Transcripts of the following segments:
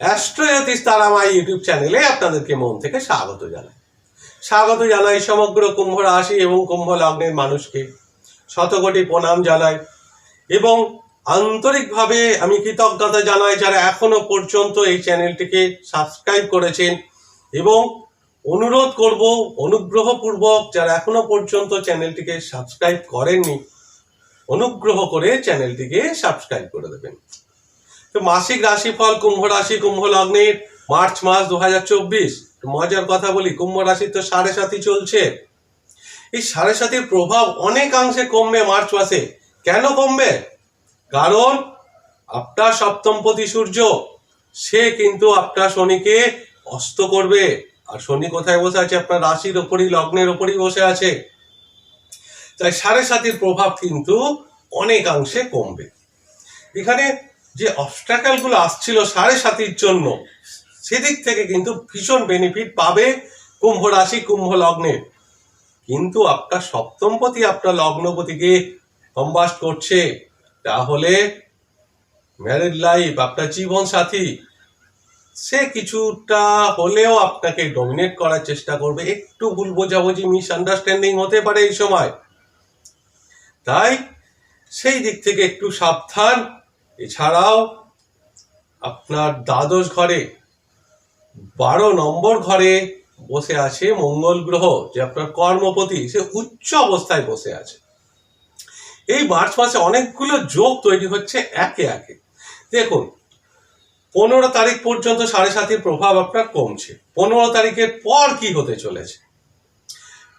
অ্যাস্ট্রোজ্যোতিষ তারামাই YouTube চ্যানেলে আপনাদেরকে মন থেকে স্বাগত জানাই। স্বাগত জানাই সমগ্র কুম্ভ রাশি এবং কুম্ভ লগ্নের মানুষকে। শতকোটি প্রণাম জানাই এবং আন্তরিকভাবে আমি কৃতজ্ঞতা জানাই যারা এখনও পর্যন্ত এই চ্যানেলটিকে সাবস্ক্রাইব করেছেন এবং অনুরোধ করব, অনুগ্রহপূর্বক যারা এখনও পর্যন্ত চ্যানেলটিকে সাবস্ক্রাইব করেননি, অনুগ্রহ করে চ্যানেলটিকে সাবস্ক্রাইব করে দেবেন। তো মাসিক রাশিফল, কুম্ভ রাশি, কুম্ভ লগ্নের মার্চ মাস দু হাজার চব্বিশ। মজার কথা বলি, কুম্ভ রাশি তো সাড়ে সাতই চলছে। এই সাড়ে সাতির প্রভাব অনেকাংশে কমবে মার্চ মাসে। কেন কমবে? কারণ আপনার সপ্তমপতি সূর্য, সে কিন্তু আপনার শনিকে অস্ত করবে। আর শনি কোথায় বসে আছে? আপনার রাশির ওপরই, লগ্নের ওপরই বসে আছে। তাই সাড়ে সাতির প্রভাব কিন্তু অনেকাংশে কমবে। এখানে যে অবস্ট্রাকেলগুলো আসছিল সাড়ে সাতির জন্য, সেদিক থেকে কিন্তু ভীষণ বেনিফিট পাবে কুম্ভ রাশি, কুম্ভ লগ্নের কিন্তু আপনার সপ্তমপতি, আপনার লগ্নপতিকে কম্বাস্ট করছে, তাহলে ম্যারিড লাইফ আপনার জীবন সাথী সে কিছুটা হলেও আপনাকে ডমিনেট করার চেষ্টা করবে। একটু ভুল বোঝাবুঝি মিসআন্ডারস্ট্যান্ডিং হতে পারে এই সময়। তাই সেই দিক থেকে একটু সাবধান। এছাড়াও আপনার দ্বাদশ ঘরে, বারো নম্বর ঘরে বসে আছে মঙ্গল গ্রহ, যে আপনার কর্মপতি, সে উচ্চ অবস্থায় বসে আছে। এই মার্চ মাসে অনেকগুলো যোগ তৈরি হচ্ছে একে একে। দেখুন, পনেরো তারিখ পর্যন্ত সাড়ে সাতির প্রভাব আপনার কমছে। পনেরো তারিখের পর কি হতে চলেছে?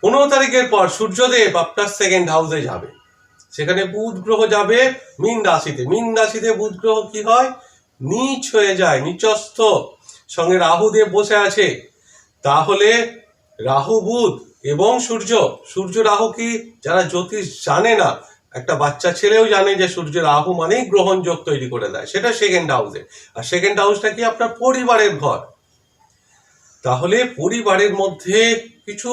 পনেরো তারিখের পর সূর্যদেব আপনার সেকেন্ড হাউসে যাবে। সেখানে বুধ গ্রহ যাবে মীন রাশিতে। মীন রাশিতে বুধ গ্রহ কি হয়? নিচ হয়ে যায়, নিচস্থ। সঙ্গে রাহুদেব বসে আছে। তাহলে রাহু বুধ এবং সূর্য। সূর্য রাহু কি? যারা জ্যোতিষ জানে না, একটা বাচ্চা ছেলেও জানে যে সূর্য রাহু মানেই গ্রহণযোগ তৈরি করে দেয়। সেটা সেকেন্ড হাউসে আর সেকেন্ড হাউসটা কি? আপনার পরিবারের ঘর। তাহলে পরিবারের মধ্যে কিছু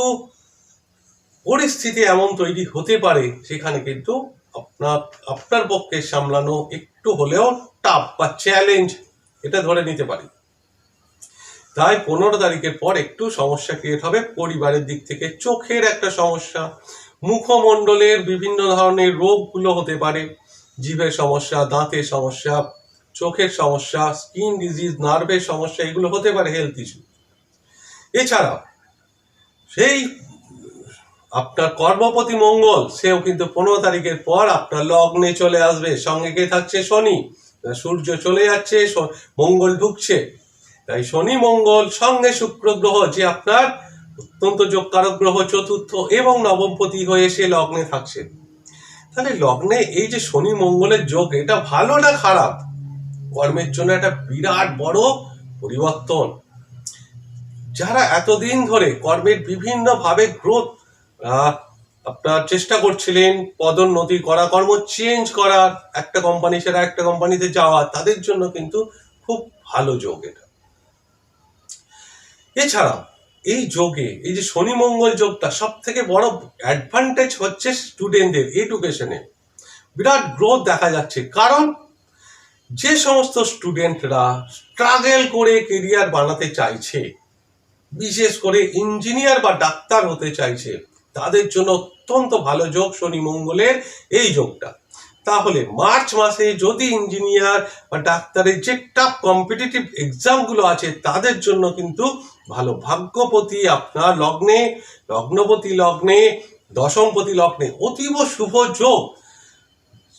পরিস্থিতি এমন তৈরি হতে পারে, সেখানে কিন্তু আপনার আপনার পক্ষে সামলানো একটু হলেও টাফ বা চ্যালেঞ্জ এটা ধরে নিতে পারি। তাই পনেরো তারিখের পর একটু সমস্যা ক্রিয়েট হবে, পরিবারের দিক থেকে চোখের একটা সমস্যা, মুখমণ্ডলের বিভিন্ন ধরনের রোগগুলো হতে পারে, জিভের সমস্যা, দাঁতের সমস্যা, চোখের সমস্যা স্কিন ডিজিজ নার্ভের সমস্যা, এগুলো হতে পারে হেলথ ইস্যু এছাড়াও, সেই আপনার কর্মপতি মঙ্গল, সেও কিন্তু পনেরো তারিখের পর আপনার লগ্নে চলে আসবে। সঙ্গে কে থাকছে? শনি। সূর্য চলে যাচ্ছে মঙ্গল ঢুকছে। তাই শনি, মঙ্গল, সঙ্গে শুক্র গ্রহ, যে আপনার অত্যন্ত যোগকারক গ্রহ, চতুর্থ এবং নবমপতি হয়ে সে লগ্নে থাকছে। তাহলে লগ্নে এই যে শনি, মঙ্গলের যোগ, এটা ভালো না খারাপ? কর্মের জন্য একটা বিরাট বড় পরিবর্তন। যারা এতদিন ধরে কর্মের বিভিন্ন ভাবে গ্রোথ আপনার চেষ্টা করছিলেন পদোন্নতি করা, কর্ম চেঞ্জ করার একটা কোম্পানি সেটা একটা কোম্পানিতে যাওয়া, তাদের জন্য কিন্তু খুব ভালো যোগ এটা। এছাড়া এই যোগে, এই যে শনি মঙ্গল যোগটা সব থেকে বড় অ্যাডভান্টেজ হচ্ছে স্টুডেন্টদের এডুকেশনে বিরাট গ্রোথ দেখা যাচ্ছে, কারণ যে সমস্ত স্টুডেন্টরা স্ট্রাগল করে কেরিয়ার বানাতে চাইছে, বিশেষ করে ইঞ্জিনিয়ার বা ডাক্তার হতে চাইছে তাদের জন্য অত্যন্ত ভালো যোগ শনি মঙ্গলের এই যোগটা। তাহলে মার্চ মাসে যদি ইঞ্জিনিয়ার বা ডাক্তারের যে টাফ কম্পিটিটিভ এক্সামগুলো আছে, তাদের জন্য কিন্তু ভালো ভাগ্যপতি আপনার লগ্নে, লগ্নপতি লগ্নে, দশমপতি লগ্নে অতীব শুভ যোগ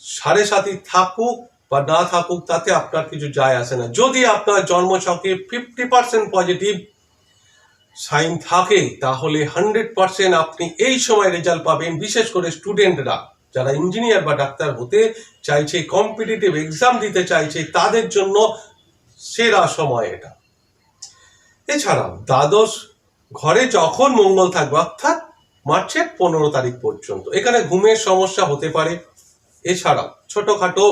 সাড়ে সাতি থাকুক বা না থাকুক, তাতে আপনার কিছু যায় আসে না। যদি আপনার জন্মছকে ফিফটি পার্সেন্ট পজিটিভ সাইন থাকে, তাহলে হান্ড্রেড পার্সেন্ট আপনি এই সময় রেজাল্ট পাবেন, বিশেষ করে স্টুডেন্টরা। যারা ইঞ্জিনিয়ার বা ডাক্তার হতে চাইছে, কম্পিটিটিভ এক্সাম দিতে চাইছে, তাদের জন্য সেরা সময় এটা। এছাড়াও, দ্বাদশ ঘরে যখন মঙ্গল থাকবে, অর্থাৎ মার্চের পনেরো তারিখ পর্যন্ত, এখানে ঘুমের সমস্যা হতে পারে। এছাড়াও, ছোটখাটো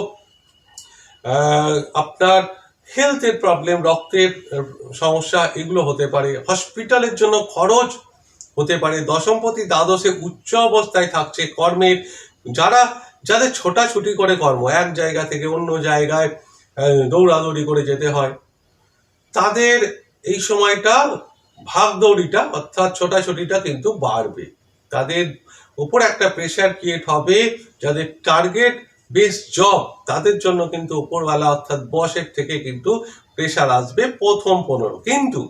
আপনার হেলথের প্রবলেম রক্তের সমস্যা, এগুলো হতে পারে। হসপিটালের জন্য খরচ হতে পারে। দশমপতি দ্বাদশে উচ্চ অবস্থায় থাকছে কর্মের। যারা, যাদের ছোটাছুটি করে কর্ম, এক জায়গা থেকে অন্য জায়গায় দৌড়াদৌড়ি করে যেতে হয়, তাদের এই সময়টা ভাগদৌড়িটা অর্থাৎ ছোটাছুটিটা কিন্তু বাড়বে। তাদের উপর একটা প্রেশার ক্রিয়েট হবে। যাদের টার্গেট বেস জব তাদের জন্য কিন্তু উপরওয়ালা অর্থাৎ বসের থেকে কিন্তু প্রেশার আসবে প্রথম পনেরো। কিন্তু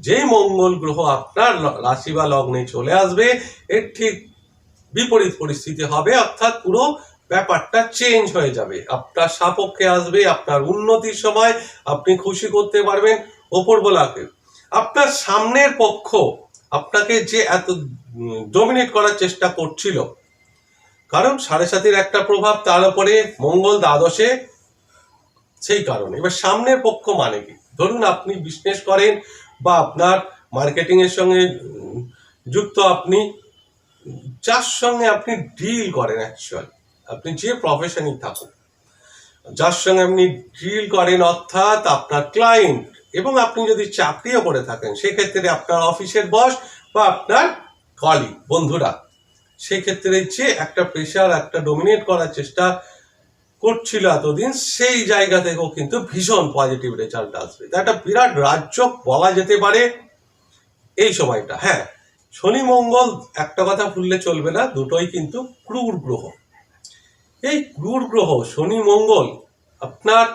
যেই মঙ্গল গ্রহ আপনার রাশি বা লগ্নে চলে আসবে, এর ঠিক বিপরীত পরিস্থিতি হবে, অর্থাৎ পুরো ব্যাপারটা চেঞ্জ হয়ে যাবে। আপনার সাপক্ষে আসবে, আপনার উন্নতির সময় আপনি খুশি করতে পারবেন ওপরবেলাকে আপনার সামনের পক্ষ আপনাকে যে এত ডোমিনেট করার চেষ্টা করছিল কারণ সাড়ে সাতের একটা প্রভাব তার উপরে মঙ্গল দ্বাদশে সেই কারণে। এবার সামনের পক্ষ মানে কি? ধরুন আপনি বিজনেস করেন বা আপনার মার্কেটিং এর সঙ্গে যুক্ত আপনি, যার সঙ্গে আপনি ডিল করেন অ্যাকচুয়ালি আপনি যে প্রফেশনই থাকুন। যার সঙ্গে আপনি ডিল করেন অর্থাৎ আপনার ক্লায়েন্ট এবং আপনি যদি চাকরিও করে থাকেন, সেক্ষেত্রে আপনার অফিসের বস বা আপনার কলি বন্ধুরা। সেক্ষেত্রে যে একটা প্রেশার একটা ডোমিনেট করার চেষ্টা করছিল এতদিন, সেই জায়গা থেকেও কিন্তু ভীষণ পজিটিভ রেজাল্ট আসবে। একটা বিরাট রাজ্য বলা যেতে পারে এই সময়টা। হ্যাঁ শনি মঙ্গল একটা কথা ভুললে চলবে না, দুটোই কিন্তু ক্রূর গ্রহ। এই ক্রূর গ্রহ শনি মঙ্গল আপনার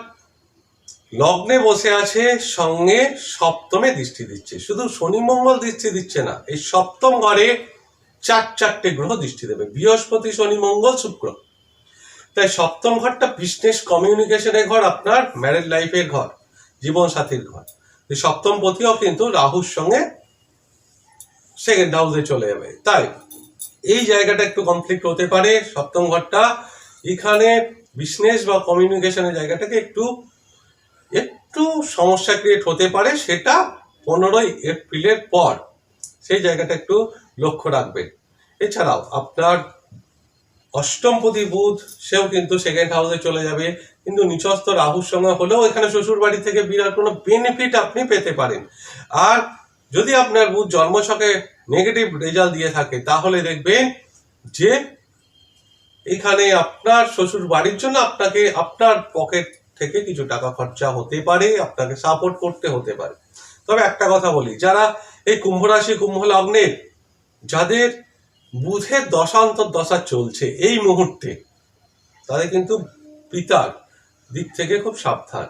লগ্নে বসে আছে, সঙ্গে সপ্তমে দৃষ্টি দিচ্ছে। শুধু শনি মঙ্গল দৃষ্টি দিচ্ছে না, এই সপ্তম ঘরে চার চারটে গ্রহ দৃষ্টি দেবে। বৃহস্পতি, শনি, মঙ্গল, শুক্র। তাই সপ্তম ঘরটা বিজনেস কমিউনিকেশনের ঘর, আপনার ম্যারেজ লাইফের ঘর জীবন সাথীর ঘর সপ্তম পতিও কিন্তু রাহুর সঙ্গে সেকেন্ড হাউসে চলে যাবে। তাই এই জায়গাটা একটু কনফ্লিক্ট হতে পারে। সপ্তম ঘরটা এখানে বিজনেস বা কমিউনিকেশনের জায়গাটাকে একটু একটু সমস্যা ক্রিয়েট হতে পারে। সেটা পনেরোই এপ্রিলের পর সেই জায়গাটা একটু লক্ষ্য রাখবেন এছাড়াও আপনার অষ্টমপতি বুধ, সেও কিন্তু সেকেন্ড হাউসে চলে যাবে। কিন্তু নিচস্থ রাহুর সঙ্গে হলেও এখানে শ্বশুর বাড়ি থেকে বিরাট কোনো বেনিফিট আপনি পেতে পারেন। আর যদি আপনার বুধ জন্মছকে নেগেটিভ রেজাল্ট দিয়ে থাকে, তাহলে দেখবেন যে এখানে আপনার শ্বশুর বাড়ির জন্য আপনাকে আপনার পকেট থেকে কিছু টাকা খরচা হতে পারে, আপনাকে সাপোর্ট করতে হতে পারে। তবে একটা কথা বলি, যারা এই কুম্ভ রাশি কুম্ভ লগ্নের যাদের বুধের দশান্তর দশা চলছে এই মুহূর্তে, তাদের কিন্তু পিতার দিক থেকে খুব সাবধান।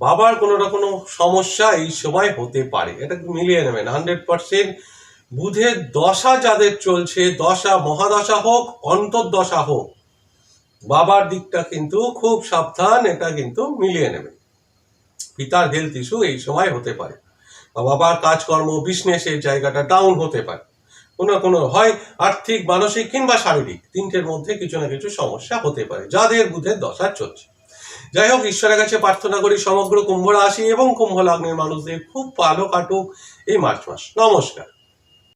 বাবার কোনো না কোনো সমস্যা এই সময় হতে পারে। এটা মিলিয়ে নেবেন। হান্ড্রেড পার্সেন্ট বুধের দশা যাদের চলছে, দশা মহাদশা হোক, অন্তর্দশা হোক, বাবার দিকটা কিন্তু খুব সাবধান, এটা কিন্তু মিলিয়ে নেবেন। পিতার হেলথ ইস্যু এই সময় হতে পারে। বাবার কাজকর্ম বিজনেসের জায়গাটা ডাউন হতে পারে। কোনো কোনো হয় আর্থিক, মানসিক কিংবা শারীরিক, তিনটের মধ্যে কিছু না কিছু সমস্যা হতে পারে, যাদের বুধের দশা চলছে। যাই হোক, ঈশ্বরের কাছে প্রার্থনা করি সমগ্র কুম্ভ রাশি এবং কুম্ভ লগ্নের মানুষদের খুব ভালো কাটুক এই মার্চ মাস। নমস্কার।